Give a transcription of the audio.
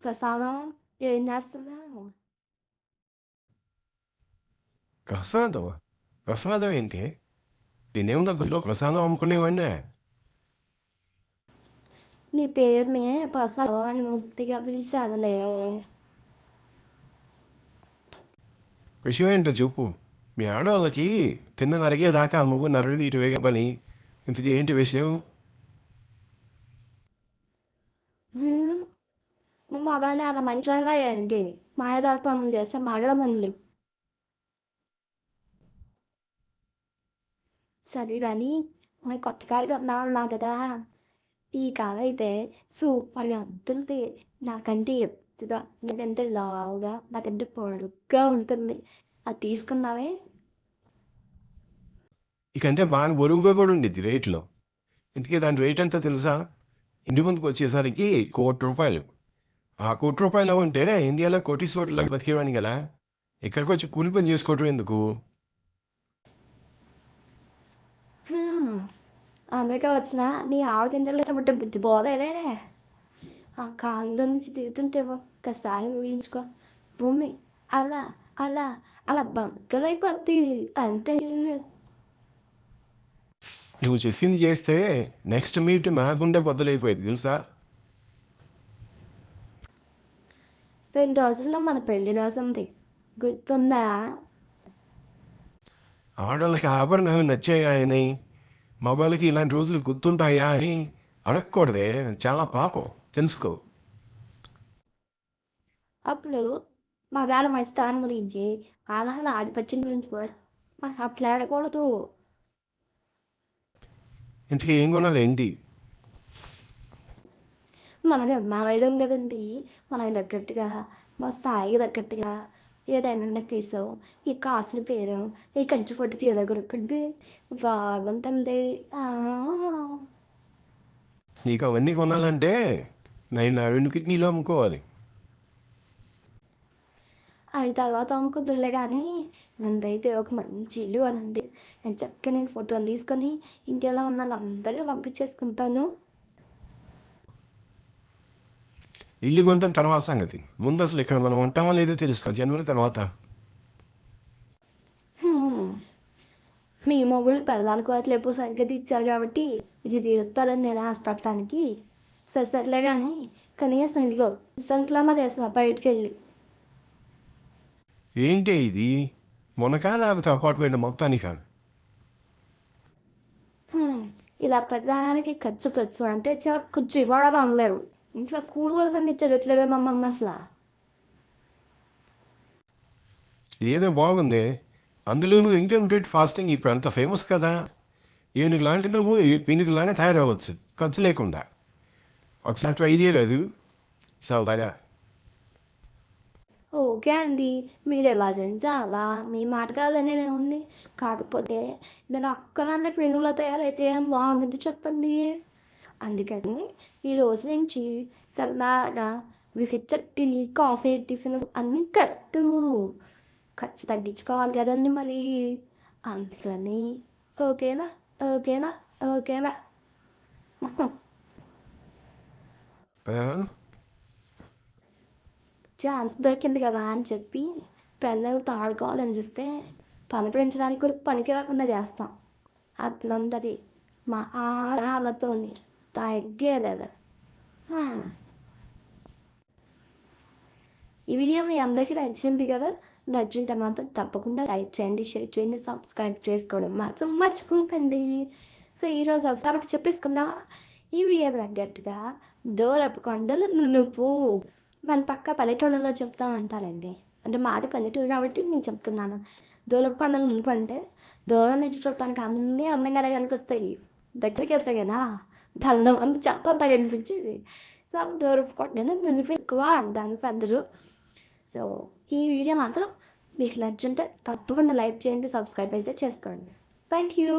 ప్రసాదం ఏం చేస్తున్నావు ప్రసాదం ప్రసాదం ఏంటి దీనేం దగ్గరలో ప్రసాదం అమ్ముకునేవాడినే నీ పేరు మే ప్రసాదం అని ముద్దుగా పిలిచానులే విషయం ఏంటో చెప్పు మీ ఆడవాళ్ళకి తిన్న అరిగేదాకా అమ్ముకు నరుడు ఇటు వేగ పని ఇంతకీ ఏంటి విషయం మా అబ్బాయిని అలా మంచిగా ఏంటి? మాయదారి పనులు చేస్తే మగల పనులు సరే కానీ మన కొత్త కారు కొన్నాను కదా. ఈ కారు అయితే సూపర్ ఉంటుంది. నాకంటే ఎత్తుగా నాకంటే లావుగా నాకంటే పొడుగ్గా ఉంటుంది. అది తీసుకున్నావే ఇకంటే బాగా బొరుగుగా కూడా ఉండేది రేట్లో. ఇంతకీ దాని రేట్ ఎంతో తెలుసా? ఇంటి ముందుకు వచ్చేసరికి కోటి రూపాయలు. ఆ కోటి రూపాయలు ఉంటే ఇండియాలో కోటీశ్వరులకు బతికేవాడిని కదా. ఇక్కడికి వచ్చి కూలి పని చేసుకోవటం ఎందుకు. అమెరికా వచ్చిన నీ ఆవు గింజలు బుట్ట బుద్ధి పోలేదే ఆ కాళ్ళలో నుంచి దిగుతుంటే ఒక్కసారి ఊహించుకో. భూమి అలా అలా అలా బంకలైపోద్ది అంతే. నువ్వు చెప్పింది చేస్తే నెక్స్ట్ మీట్ మా గుండె బద్దలైపోయేది తెలుసా? రెండు రోజుల్లో మన పెళ్ళి రోజు ఉంది. గుర్తుందా? ఆడవాళ్ళకి ఆభరణాలు నచ్చాయా అని? మగవాళ్ళకి ఇలాంటి రోజులు గుర్తుంటాయా అని అడగకూడదే. చాలా పాపం. తెలుసుకో. అప్పుడు మగాళ్ళ మంచితనం గురించి ఆడవాళ్ళ ఆధిపత్యం గురించి కూడా మనం మాట్లాడకూడదు ఇంతకీ ఏం కొనాలి ఏంటి? మనది అమ్మాయిలం కదండి. మనకి తగ్గట్టుగా మా స్థాయికి తగ్గట్టుగా ఏదైనా నెక్కేసో ఈ కాసుల పేరు ఈ కంచి పట్టు చీర కొనుక్కుంటే బాగుంటుంది. నీకు అవన్నీ కొనాలంటే నేను రెండు కిడ్నీలో అమ్ముకోవాలి. అది తర్వాత అమ్ముకుంటులే కానీ ముందైతే ఒక మంచి ఇల్లు అనండి. నేను చక్కగా నేను ఫోటోలు తీసుకొని ఇంకెలా ఉన్న వాళ్ళందరికీ పంపించేసుకుంటాను. ఇల్లు కొంటాం తర్వాత సంగతి. ముందు అసలు ఇక్కడ మనం ఉంటామో లేదో తెలుసుకో. జన్మల తర్వాత. మీ మొగుడు పెళ్ళాలకు వాటిలో ఎప్పుడు సరిగ్గా ఇచ్చారు కాబట్టి ఇది తీరుస్తారని నేను ఆశపడటానికి. సరే సర్లే కానీ కనీసం ఇదిగో సంక్లమ చేస్తా బయటికి వెళ్ళి ఏంటి ఇది? మునకాల అపార్ట్మెంట్ మొత్తానికి. ఇలా ప్రతిదానికి ఖర్చు ఖర్చు అంటే చాలా ఖర్చు ఇవ్వడం అనలేరు ఇంట్లో కూడు కూడా పండించగట్లేవే మమ్మల్ని అసలు ఏదో బాగుంది అందులో నువ్వు ఇంటర్మీడియట్ ఫాస్టింగ్ ఇప్పుడు అంత ఫేమస్ కదా ఏనుగు లాంటి నువ్వు పీనుగు లానే తయారవ్వచ్చు ఖర్చు లేకుండా ఒకసారి ట్రై చేయలేదు సరదాగా ఓకే అండి మీరు ఎలా చేస్తే అలా మీ మాట కాదని ఉంది కాకపోతే నేను ఒక్కదాన్ని పెనుగులో తయారైతే ఏం బాగుంటుంది చెప్పండి అందుకని ఈ రోజు నుంచి సరదాగా మీకు టీ కాఫీ టిఫిన్ అన్నీ కట్టు ఖర్చు తగ్గించుకోవాలి కదండి మరి. అందుకని ఓకేనా? ఓకేనా? ఓకేనా? ఛాన్స్ దొరికింది కదా అని చెప్పి పెళ్ళలు తాడుకోవాలని చూస్తే పని పెంచడానికి కూడా పనికి రాకుండా చేస్తాం. అట్లుంటది మా ఆడతో తగ్గేలేదు హ్మ్. ఈ వీడియో మీ అందరికీ నచ్చింది కదా? నచ్చింటే మాత్రం తప్పకుండా లైక్ చేయండి షేర్ చేయండి సబ్స్క్రైబ్ చేసుకోవడం మాత్రం మర్చిపోకండి. సో ఈరోజు ఒకసారి చెప్పేసుకుందాం ఈ వీడియో తగ్గట్టుగా దూరపు కొండలు నువ్వు మన పక్క పల్లెటూళ్ళలో చెప్తా ఉంటారండి. అంటే మాది పల్లెటూరు కాబట్టి నేను చెప్తున్నాను. దూరపు కొండలు నువ్వు అంటే దూరం నుంచి చూడటానికి అన్నీ అందంగానే కనిపిస్తాయి దగ్గరికి వెళ్తాయి కదా దానిలో అంత చాలా బాగా కనిపించేది సో దూరపు కొండలు నువ్వు ఎక్కువ అంటాను పెద్దలు సో ఈ వీడియో మాత్రం మీకు నచ్చుంటే తప్పకుండా లైక్ చేయండి సబ్స్క్రైబ్ అయితే చేసుకోండి థ్యాంక్ యూ